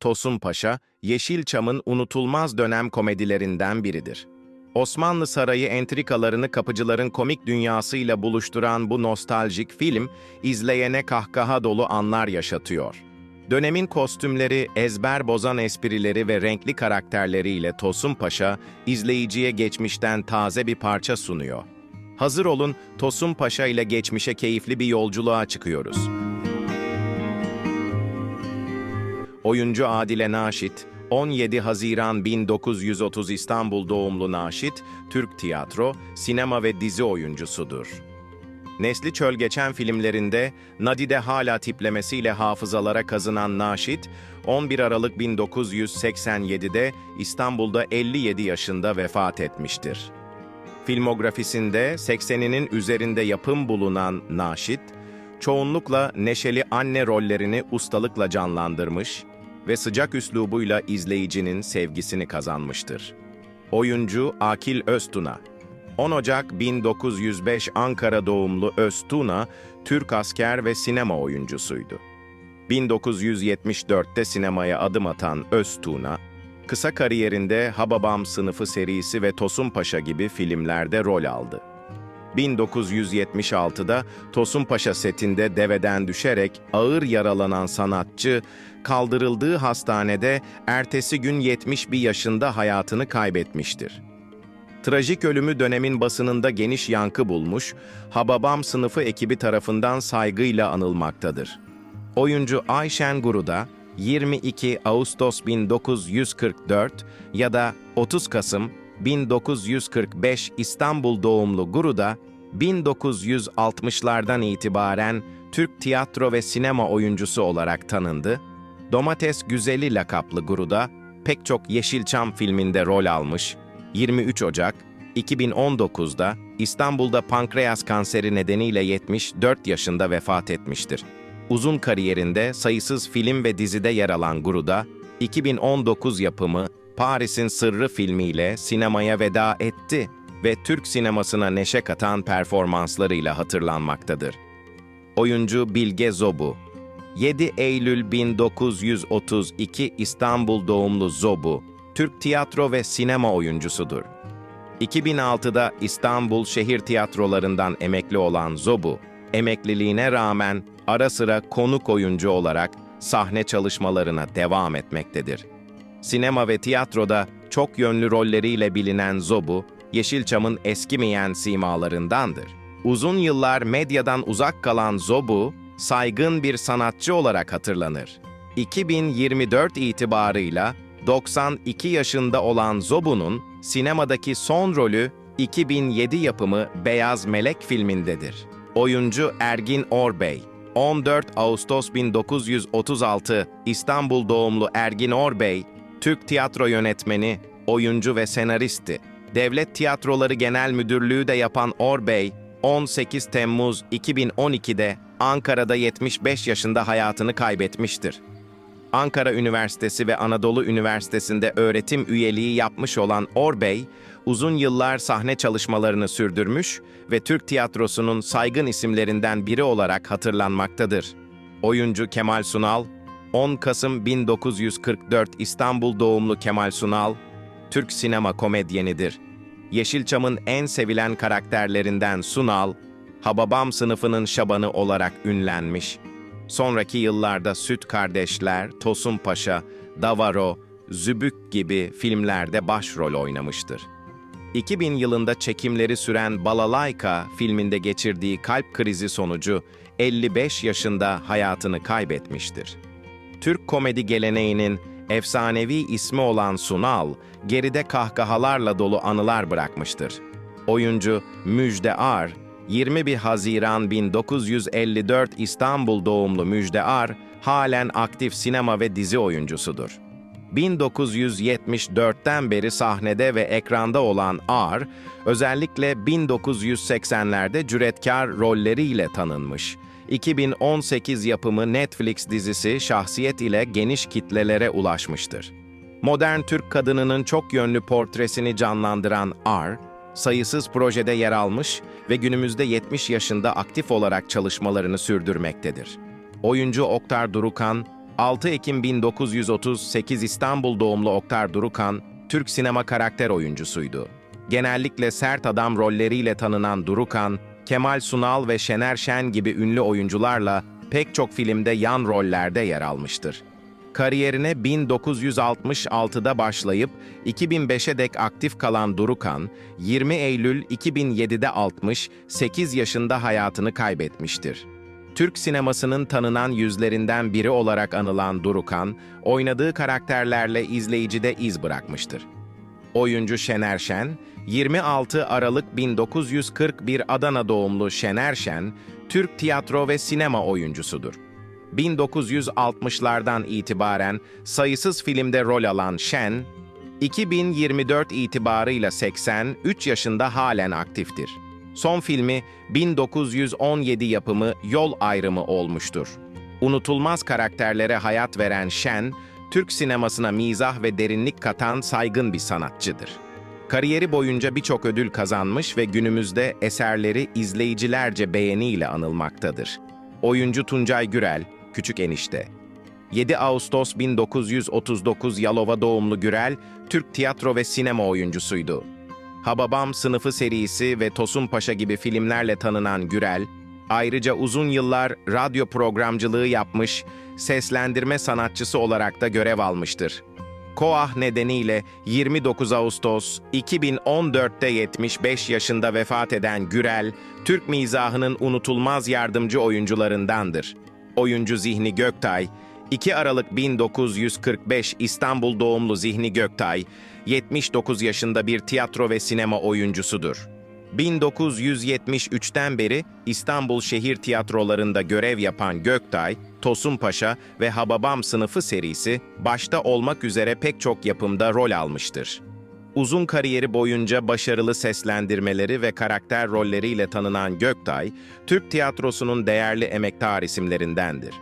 Tosun Paşa, Yeşilçam'ın unutulmaz dönem komedilerinden biridir. Osmanlı Sarayı entrikalarını kapıcıların komik dünyasıyla buluşturan bu nostaljik film, izleyene kahkaha dolu anlar yaşatıyor. Dönemin kostümleri, ezber bozan esprileri ve renkli karakterleriyle Tosun Paşa, izleyiciye geçmişten taze bir parça sunuyor. Hazır olun, Tosun Paşa ile geçmişe keyifli bir yolculuğa çıkıyoruz. Oyuncu Adile Naşit, 17 Haziran 1930 İstanbul doğumlu Naşit, Türk tiyatro, sinema ve dizi oyuncusudur. Nesli çöl geçen filmlerinde Nadide hala tiplemesiyle hafızalara kazınan Naşit, 11 Aralık 1987'de İstanbul'da 57 yaşında vefat etmiştir. Filmografisinde 80'inin üzerinde yapım bulunan Naşit, çoğunlukla neşeli anne rollerini ustalıkla canlandırmış ve sıcak üslubuyla izleyicinin sevgisini kazanmıştır. Oyuncu Akil Öztuna 10 Ocak 1905 Ankara doğumlu Öztuna, Türk asker ve sinema oyuncusuydu. 1974'te sinemaya adım atan Öztuna, kısa kariyerinde Hababam sınıfı serisi ve Tosun Paşa gibi filmlerde rol aldı. 1976'da Tosun Paşa setinde deveden düşerek ağır yaralanan sanatçı, kaldırıldığı hastanede ertesi gün 71 yaşında hayatını kaybetmiştir. Trajik ölümü dönemin basınında geniş yankı bulmuş, Hababam sınıfı ekibi tarafından saygıyla anılmaktadır. Oyuncu Ayşen Guru da 22 Ağustos 1944 ya da 30 Kasım 1945 İstanbul doğumlu Guru da 1960'lardan itibaren Türk tiyatro ve sinema oyuncusu olarak tanındı. Domates Güzeli lakaplı Guru'da pek çok Yeşilçam filminde rol almış. 23 Ocak 2019'da İstanbul'da pankreas kanseri nedeniyle 74 yaşında vefat etmiştir. Uzun kariyerinde sayısız film ve dizide yer alan Guru'da 2019 yapımı Paris'in Sırrı filmiyle sinemaya veda etti ve Türk sinemasına neşe katan performanslarıyla hatırlanmaktadır. Oyuncu Bilge Zobu 7 Eylül 1932 İstanbul doğumlu Zobu, Türk tiyatro ve sinema oyuncusudur. 2006'da İstanbul şehir tiyatrolarından emekli olan Zobu, emekliliğine rağmen ara sıra konuk oyuncu olarak sahne çalışmalarına devam etmektedir. Sinema ve tiyatroda çok yönlü rolleriyle bilinen Zobu, Yeşilçam'ın eskimeyen simalarındandır. Uzun yıllar medyadan uzak kalan Zobu, saygın bir sanatçı olarak hatırlanır. 2024 itibarıyla 92 yaşında olan Zobu'nun sinemadaki son rolü 2007 yapımı Beyaz Melek filmindedir. Oyuncu Ergin Orbey, 14 Ağustos 1936 İstanbul doğumlu Ergin Orbey, Türk tiyatro yönetmeni, oyuncu ve senaristi. Devlet Tiyatroları Genel Müdürlüğü de yapan Orbey, 18 Temmuz 2012'de Ankara'da 75 yaşında hayatını kaybetmiştir. Ankara Üniversitesi ve Anadolu Üniversitesi'nde öğretim üyeliği yapmış olan Orbey, uzun yıllar sahne çalışmalarını sürdürmüş ve Türk tiyatrosunun saygın isimlerinden biri olarak hatırlanmaktadır. Oyuncu Kemal Sunal, 10 Kasım 1944 İstanbul doğumlu Kemal Sunal, Türk sinema komedyenidir. Yeşilçam'ın en sevilen karakterlerinden Sunal, Hababam sınıfının şabanı olarak ünlenmiş. Sonraki yıllarda Süt Kardeşler, Tosun Paşa, Davaro, Zübük gibi filmlerde başrol oynamıştır. 2000 yılında çekimleri süren Balalayka filminde geçirdiği kalp krizi sonucu 55 yaşında hayatını kaybetmiştir. Türk komedi geleneğinin efsanevi ismi olan Sunal, geride kahkahalarla dolu anılar bırakmıştır. Oyuncu Müjde Ar, 21 Haziran 1954 İstanbul doğumlu Müjde Ar, halen aktif sinema ve dizi oyuncusudur. 1974'ten beri sahnede ve ekranda olan Ar, özellikle 1980'lerde cüretkar rolleriyle tanınmış. 2018 yapımı Netflix dizisi Şahsiyet ile geniş kitlelere ulaşmıştır. Modern Türk kadınının çok yönlü portresini canlandıran Ar, sayısız projede yer almış ve günümüzde 70 yaşında aktif olarak çalışmalarını sürdürmektedir. Oyuncu Oktar Durukan, 6 Ekim 1938 İstanbul doğumlu Oktar Durukan, Türk sinema karakter oyuncusuydu. Genellikle sert adam rolleriyle tanınan Durukan, Kemal Sunal ve Şener Şen gibi ünlü oyuncularla pek çok filmde yan rollerde yer almıştır. Kariyerine 1966'da başlayıp 2005'e dek aktif kalan Durukan, 20 Eylül 2007'de 68 yaşında hayatını kaybetmiştir. Türk sinemasının tanınan yüzlerinden biri olarak anılan Durukan, oynadığı karakterlerle izleyicide iz bırakmıştır. Oyuncu Şener Şen, 26 Aralık 1941 Adana doğumlu Şener Şen, Türk tiyatro ve sinema oyuncusudur. 1960'lardan itibaren sayısız filmde rol alan Şen, 2024 itibarıyla 83 yaşında halen aktiftir. Son filmi 1917 yapımı Yol Ayrımı olmuştur. Unutulmaz karakterlere hayat veren Şen, Türk sinemasına mizah ve derinlik katan saygın bir sanatçıdır. Kariyeri boyunca birçok ödül kazanmış ve günümüzde eserleri izleyicilerce beğeniyle anılmaktadır. Oyuncu Tuncay Gürel, Küçük Enişte 7 Ağustos 1939 Yalova doğumlu Gürel, Türk tiyatro ve sinema oyuncusuydu. Hababam sınıfı serisi ve Tosun Paşa gibi filmlerle tanınan Gürel, ayrıca uzun yıllar radyo programcılığı yapmış, seslendirme sanatçısı olarak da görev almıştır. Koah nedeniyle 29 Ağustos 2014'te 75 yaşında vefat eden Gürel, Türk mizahının unutulmaz yardımcı oyuncularındandır. Oyuncu Zihni Göktay, 2 Aralık 1945 İstanbul doğumlu Zihni Göktay, 79 yaşında bir tiyatro ve sinema oyuncusudur. 1973'ten beri İstanbul şehir tiyatrolarında görev yapan Göktay, Tosun Paşa ve Hababam sınıfı serisi başta olmak üzere pek çok yapımda rol almıştır. Uzun kariyeri boyunca başarılı seslendirmeleri ve karakter rolleriyle tanınan Göktay, Türk tiyatrosunun değerli emektar isimlerindendir.